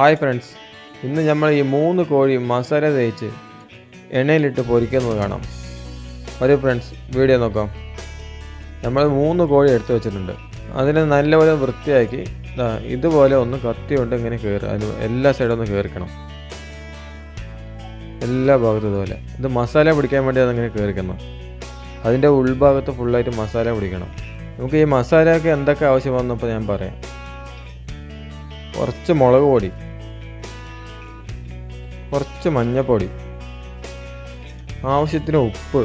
Hi friends. ഇന്ന് നമ്മൾ ഈ മൂന്ന് കോഴി മസാല തേച്ച് എണ്ണയിലിട്ട് പൊരിക്കുന്നത് കാണാം. ഒരു ഫ്രണ്ട്സ് വീഡിയോ നോക്കാം. നമ്മൾ മൂന്ന് കോഴി എടുത്തു വെച്ചിട്ടുണ്ട്. അതിനെ നല്ലപോലെ വൃത്തിയാക്കി ഇതുപോലെ ഒന്ന് കത്തി കൊണ്ട് ഇങ്ങനെ കയറി അതിന് എല്ലാ സൈഡും ഒന്ന് കയറിക്കണം എല്ലാ ഭാഗത്തും ഇതുപോലെ. ഇത് മസാല പിടിക്കാൻ വേണ്ടി അതിങ്ങനെ കയറിക്കണം അതിന്റെ ഉൾഭാഗത്ത് ഫുള്ളായിട്ട് മസാല പിടിക്കണം. നമുക്ക് ഈ മസാലയൊക്കെ എന്തൊക്കെ ആവശ്യം വന്നപ്പോൾ ഞാൻ പറയാം. കുറച്ച് മുളക് പൊടി. കുറച്ച് മഞ്ഞപ്പൊടി. ആവശ്യത്തിന് ഉപ്പ്.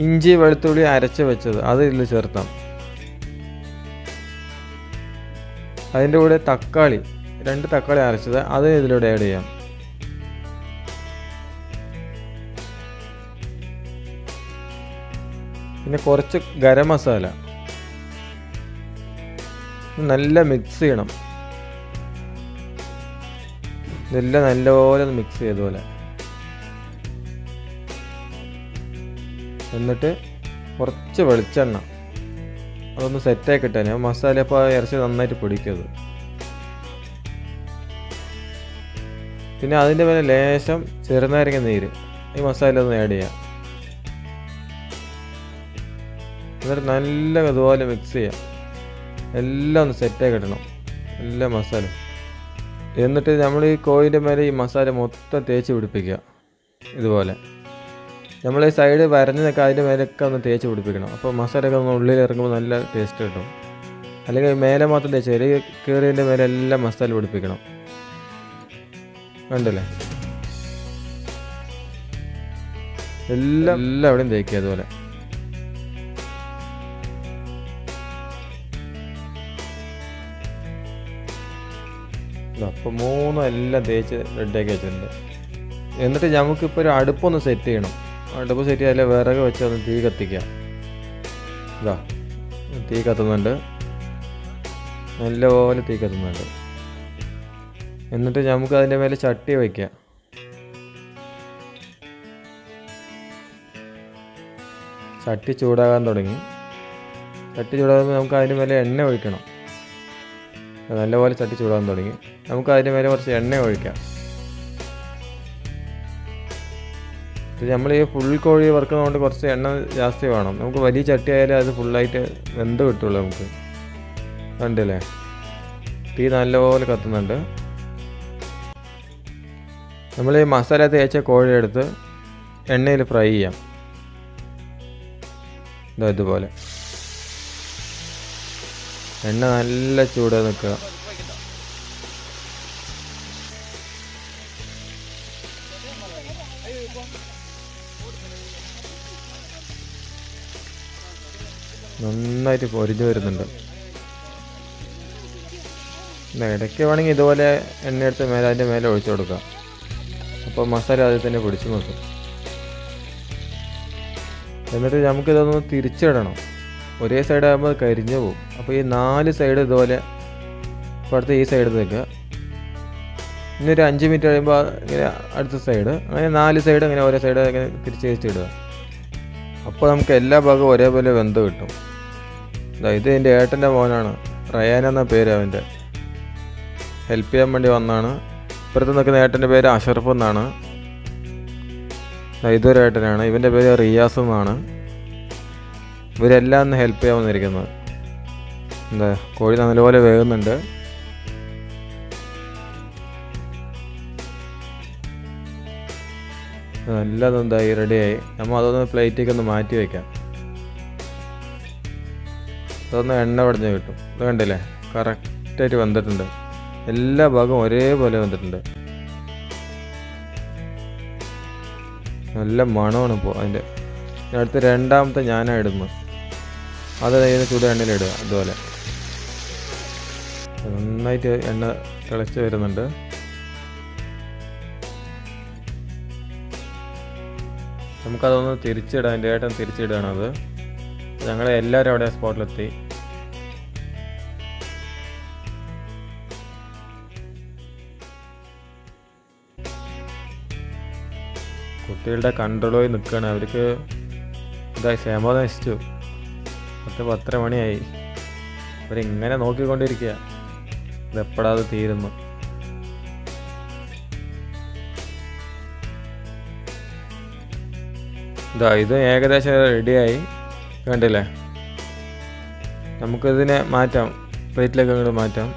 ഇഞ്ചി വെളുത്തുള്ളി അരച്ച് വെച്ചത്. അത് ഇതിൽ ചേർത്താം അതിന്റെ കൂടെ തക്കാളി രണ്ട് തക്കാളി അരച്ചത്. അത് ഇതിലൂടെ ആഡ് ചെയ്യാം. പിന്നെ കുറച്ച് ഗരം മസാല. നല്ല മിക്സ് ചെയ്യണം. ഇതെല്ലാം നല്ലപോലെ ഒന്ന് മിക്സ് ചെയ്ത പോലെ. എന്നിട്ട് കുറച്ച് വെളിച്ചെണ്ണ. അതൊന്ന് സെറ്റാക്കി ഇട്ടേ മസാല ഇപ്പോൾ ഇറച്ചി നന്നായിട്ട് പിടിക്കത് പിന്നെ അതിന്റെ മേലെ ലേശം ചെറുനാരങ്ങ നീര്. ഈ മസാല ഒന്ന് ആഡ് ചെയ്യാം. എന്നിട്ട് നല്ല ഇതുപോലെ മിക്സ് ചെയ്യാം. എല്ലാം ഒന്ന് സെറ്റാക്കി ഇടണം എല്ലാ മസാല. എന്നിട്ട് നമ്മൾ ഈ കോഴിന്റെ മേലെ ഈ മസാല മൊത്തം തേച്ച് പിടിപ്പിക്കുക. ഇതുപോലെ. നമ്മൾ ഈ സൈഡ് വരഞ്ഞതൊക്കെ അതിന്റെ മേലൊക്കെ ഒന്ന് തേച്ച് പിടിപ്പിക്കണം. അപ്പോൾ മസാലയൊക്കെ ഒന്ന് ഉള്ളിൽ ഇറങ്ങുമ്പോൾ നല്ല ടേസ്റ്റ് കിട്ടും. അല്ലെങ്കിൽ മേലെ മാത്രം തേച്ച് ഒരു കീറിയതിന്റെ മേലെ എല്ലാം മസാല പിടിപ്പിക്കണം. കണ്ടില്ലേ? എല്ലാം എല്ലാം എവിടെയും തേക്കുക അതുപോലെ അപ്പോൾ മൂന്നും എല്ലാം തേച്ച് റെഡിയാക്കി വെച്ചിട്ടുണ്ട്. എന്നിട്ട് നമുക്കിപ്പോൾ ഒരു അടുപ്പൊന്ന് സെറ്റ് ചെയ്യണം. അടുപ്പ് സെറ്റ് ചെയ്താലേ വിറക് വെച്ച് ഒന്ന് തീ കത്തിക്കാം. ഇതാ തീ കത്തുന്നുണ്ട്. നല്ലപോലെ തീ കത്തുന്നുണ്ട്. എന്നിട്ട് നമുക്ക് അതിന്റെ മേലെ ചട്ടി വയ്ക്കാം ചട്ടി ചൂടാകാൻ തുടങ്ങി. ചട്ടി ചൂടാകുമ്പോൾ നമുക്ക് അതിന്റെ മേലെ എണ്ണ ഒഴിക്കണം. നല്ലപോലെ ചട്ടി ചൂടാൻ തുടങ്ങി. നമുക്ക് അതിന്റെ മേലെ കുറച്ച് എണ്ണ ഒഴിക്കാം. നമ്മൾ ഈ ഫുൾ കോഴി വറുക്കുന്നതുകൊണ്ട് കുറച്ച് എണ്ണ ജാസ്തി വേണം. നമുക്ക് വലിയ ചട്ടി ആയാലും അത് ഫുള്ളായിട്ട് വെന്ത് കിട്ടുള്ളൂ നമുക്ക്. കണ്ടല്ലേ? തീ നല്ലപോലെ കത്തുന്നുണ്ട്. നമ്മൾ ഈ മസാല തേച്ച കോഴി എടുത്ത് എണ്ണയിൽ ഫ്രൈ ചെയ്യാം. ഇതാ ഇതുപോലെ. എണ്ണ നല്ല ചൂട് നിൽക്കുക നന്നായിട്ട് പൊരിഞ്ഞു വരുന്നുണ്ട്. ഇടയ്ക്ക് വേണമെങ്കിൽ ഇതുപോലെ എണ്ണ എടുത്ത് മേലെ അതിന്റെ മേലെ ഒഴിച്ചു കൊടുക്കാം. അപ്പോൾ മസാല അതിൽ തന്നെ പിടിച്ചു നോക്കും. എന്നിട്ട് നമുക്കിതൊന്ന് തിരിച്ചിടണം. ഒരേ സൈഡ് ആകുമ്പോൾ അത് കരിഞ്ഞു പോകും അപ്പോൾ ഈ നാല് സൈഡ് ഇതുപോലെ ഇപ്പോൾ അടുത്ത ഈ സൈഡ് നിൽക്കുക. ഇനി ഒരു അഞ്ച് മിനിറ്റ് കഴിയുമ്പോൾ ഇങ്ങനെ അടുത്ത സൈഡ് അങ്ങനെ നാല് സൈഡ് ഇങ്ങനെ ഓരോ സൈഡ് ഇങ്ങനെ തിരിച്ച് തിരിച്ചിടുക അപ്പോൾ നമുക്ക് എല്ലാ ഭാഗവും ഒരേപോലെ വെന്ത് കിട്ടും. ഇതാ എന്റെ ഏട്ടന്റെ മോനാണ്. റയാൻ എന്ന പേര് അവന്റെ ഹെൽപ്പ് ചെയ്യാൻ വേണ്ടി വന്നാണ്. ഇപ്പുറത്ത് നിൽക്കുന്ന ഏട്ടന്റെ പേര് അഷറഫ് എന്നാണ്. ഇതൊരു ഏട്ടനാണ്. ഇവന്റെ പേര് റിയാസ് എന്നാണ് ഇവരെല്ലാം ഒന്ന് ഹെൽപ്പ് ചെയ്യാൻ വന്നിരിക്കുന്നത് എന്താ കോഴി നല്ലപോലെ വേകുന്നുണ്ട്. എല്ലാം എന്തായി റെഡിയായി നമ്മൾ അതൊന്ന് പ്ലേറ്റിലേക്ക് ഒന്ന് മാറ്റി വയ്ക്കാം അതൊന്ന് എണ്ണ പടഞ്ഞ് കിട്ടും. ഇത് കണ്ടില്ലേ? കറക്റ്റായിട്ട് വന്നിട്ടുണ്ട്. എല്ലാ ഭാഗവും ഒരേപോലെ വന്നിട്ടുണ്ട്. നല്ല മണമാണ് ഇപ്പോൾ അതിന്റെ. അടുത്ത് രണ്ടാമത്തെ ഞാനാണ് ഇടുന്നത്. അത് അതിന് ചൂട് എണ്ണയിലിടുക അതുപോലെ. നന്നായിട്ട് എണ്ണ തിളച്ച് വരുന്നുണ്ട്. നമുക്കതൊന്ന് തിരിച്ചിടാം എന്റെ ഏട്ടൻ അത്. ഞങ്ങൾ എല്ലാവരും അവിടെ സ്പോട്ടിലെത്തി. കുട്ടികളുടെ കൺട്രോളിൽ നിൽക്കുകയാണ്. അവർക്ക് ഇതായി ക്ഷമത നശിച്ചു. പത്ത് പത്തര മണിയായി. അവരിങ്ങനെ നോക്കിക്കൊണ്ടിരിക്കുക ഇതെപ്പോഴാതെ തീരുന്നു. ഇതാ ഇത് ഏകദേശം റെഡിയായി. കണ്ടില്ലേ? നമുക്കിതിനെ മാറ്റാം. പ്ലേറ്റിലേക്ക് അങ്ങോട്ട് മാറ്റാം.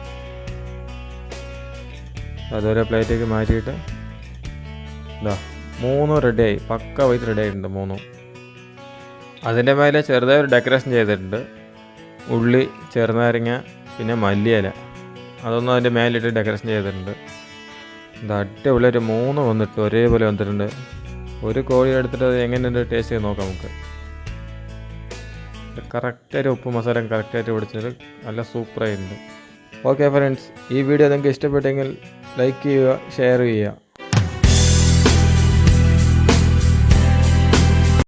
അതുപോലെ പ്ലേറ്റിലേക്ക് മാറ്റിയിട്ട്. ഇതാ മൂന്നും റെഡിയായി. പക്ക വൈറ്റ് റെഡി ആയിട്ടുണ്ട് മൂന്നും. അതിന്റെ മേലെ ചെറുതായി ഒരു ഡെക്കറേഷൻ ചെയ്തിട്ടുണ്ട്. ഉള്ളി ചെറുനാരങ്ങ പിന്നെ മല്ലിയില. അതൊന്നും അതിന്റെ മേലിട്ട് ഡെക്കറേഷൻ ചെയ്തിട്ടുണ്ട്. ഇത് അടിപൊളി ഒരു മൂന്ന് വന്നിട്ട് ഒരേപോലെ വന്നിട്ടുണ്ട്. ഒരു കോഴി എടുത്തിട്ട് അത് എങ്ങനെയുണ്ട് ടേസ്റ്റ് ചെയ്ത് നോക്കാം നമുക്ക്. കറക്റ്റായിട്ട് ഉപ്പ് മസാല കറക്റ്റായിട്ട് പിടിച്ചത് നല്ല സൂപ്പറായിട്ടുണ്ട് ഓക്കെ ഫ്രണ്ട്സ് ഈ വീഡിയോ നിങ്ങൾക്ക് ഇഷ്ടപ്പെട്ടെങ്കിൽ ലൈക്ക് ചെയ്യുക ഷെയർ ചെയ്യുക.